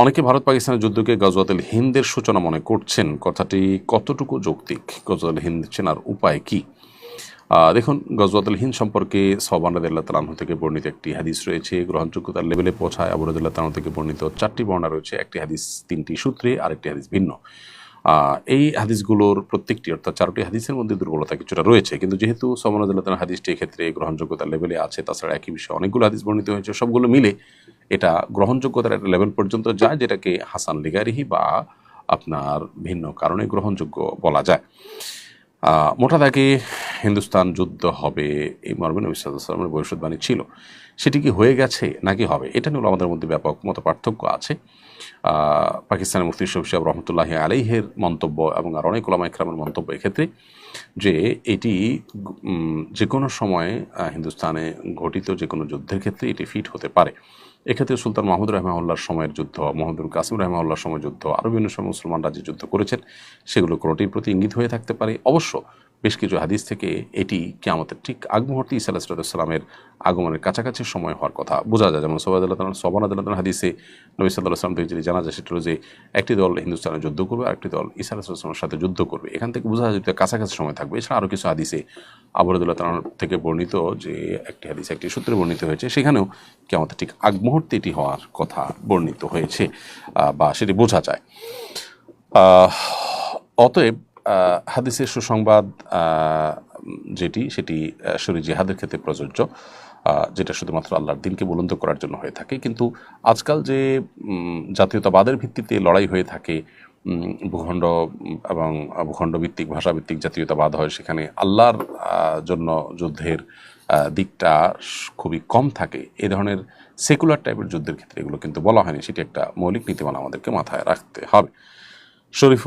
অনেকে ভারত পাকিস্তানের যুদ্ধকে গজওয়াতুল হিন্দের সূচনা মনে করছেন। কথাটি কতটুকু যৌক্তিক? গজওয়াতুল হিন্দ চেনার উপায় কি? দেখুন গজওয়াতুল হিন্দ সম্পর্কে সবান রাদিল্লাহ তালাহ থেকে বর্ণিত একটি হাদিস রয়েছে। গ্রহণযোগ্যতার লেভেলে পৌঁছায়। আবু রাদিল্লাহ তালাহ থেকে বর্ণিত চারটি বর্ণনা রয়েছে। একটি হাদিস তিনটি সূত্রে, আরেকটি হাদিস ভিন্ন। এই হাদিসগুলোর প্রত্যেকটি, অর্থাৎ চারটি হাদিসের মধ্যে দুর্বলতা কিছুটা রয়েছে। কিন্তু যেহেতু সমানাদুল্লাহ হাদিসটি এক্ষেত্রে গ্রহণযোগ্যতার লেভেলে আছে, তাছাড়া একই বিষয়ে অনেকগুলো হাদিস বর্ণিত হয়েছে। সবগুলো মিলে এটা গ্রহণযোগ্যতার একটা লেভেল পর্যন্ত যায়, যেটাকে হাসান লিগারিহি বা আপনার ভিন্ন কারণে গ্রহণযোগ্য বলা যায়। মোটা দাগে হিন্দুস্তান যুদ্ধ হবে, এই মর্মে নবী সাল্লামের ভবিষ্যৎবাণী ছিল। সেটি কি হয়ে গেছে নাকি হবে? এটা নিয়ে আমাদের মধ্যে ব্যাপক মত পার্থক্য আছে। পাকিস্তানের মুফতি শফ সাহেব রহমতুল্লাহ আলাইহের মন্তব্য এবং আর অনেক ওলামা ইকরামের মন্তব্য এক্ষেত্রে যে এটি যে কোনো সময়ে হিন্দুস্তানে ঘটিত যে কোনো যুদ্ধের ক্ষেত্রে এটি ফিট হতে পারে। এক্ষেত্রে সুলতান মাহমুদ রহমাউল্লার সময়ের যুদ্ধ মোহাম্মদুল কাসিম রহমাউল্লার সময় যুদ্ধ আরও বিভিন্ন সময় মুসলমানরা যে যুদ্ধ করেছেন, সেগুলো কোনোটির প্রতি ইঙ্গিত হয়ে থাকতে পারে। অবশ্য বেশ কিছু হাদিস থেকে এটি কেয়ামতের ঠিক আগ মুহূর্তে ইসা আগমনের কাছাকাছি সময় হওয়ার কথা। বোঝা যায় যেমন সোবাদ আল্লাহ সবান আদাল্লাহ হাদিসে নবী সাল্লাহ আসলাম থেকে যেটি জানা যায় সেটা হলো যে একটি দল হিন্দুস্তানে যুদ্ধ করবে আর একটি দল ইসা আলাহিসাল্লামের সাথে যুদ্ধ করবে। এখান থেকে বোঝা যায় যে কাছাকাছি সময় থাকবে। এছাড়া আরও কিছু হাদিসে আবরদুল্লাহ তালার থেকে বর্ণিত যে একটি হাদিস একটি সূত্রে বর্ণিত হয়েছে, সেখানেও কেমন ঠিক আগ মুহূর্তে এটি হওয়ার কথা বর্ণিত হয়েছে বা সেটি বোঝা যায়। অতএব হাদিসের সুসংবাদ যেটি, সেটি শরী জিহাদের ক্ষেত্রে প্রযোজ্য যেটা শুধুমাত্র আল্লাহর দিনকে বুলন্দ করার জন্য হয়ে থাকে। কিন্তু আজকাল যে জাতীয়তাবাদের ভিত্তিতে লড়াই হয়ে থাকে ভূখণ্ড, এবং ভূখণ্ড ভিত্তিক ভাষাভিত্তিক জাতীয়তাবাদ হয়, সেখানে আল্লাহর জন্য যুদ্ধের দিকটা খুবই কম থাকে। এ ধরনের সেকুলার টাইপের যুদ্ধের ক্ষেত্রে এগুলো কিন্তু বলা হয়নি। সেটি একটা মৌলিক নীতিমালা আমাদেরকে মাথায় রাখতে হবে। শরীফ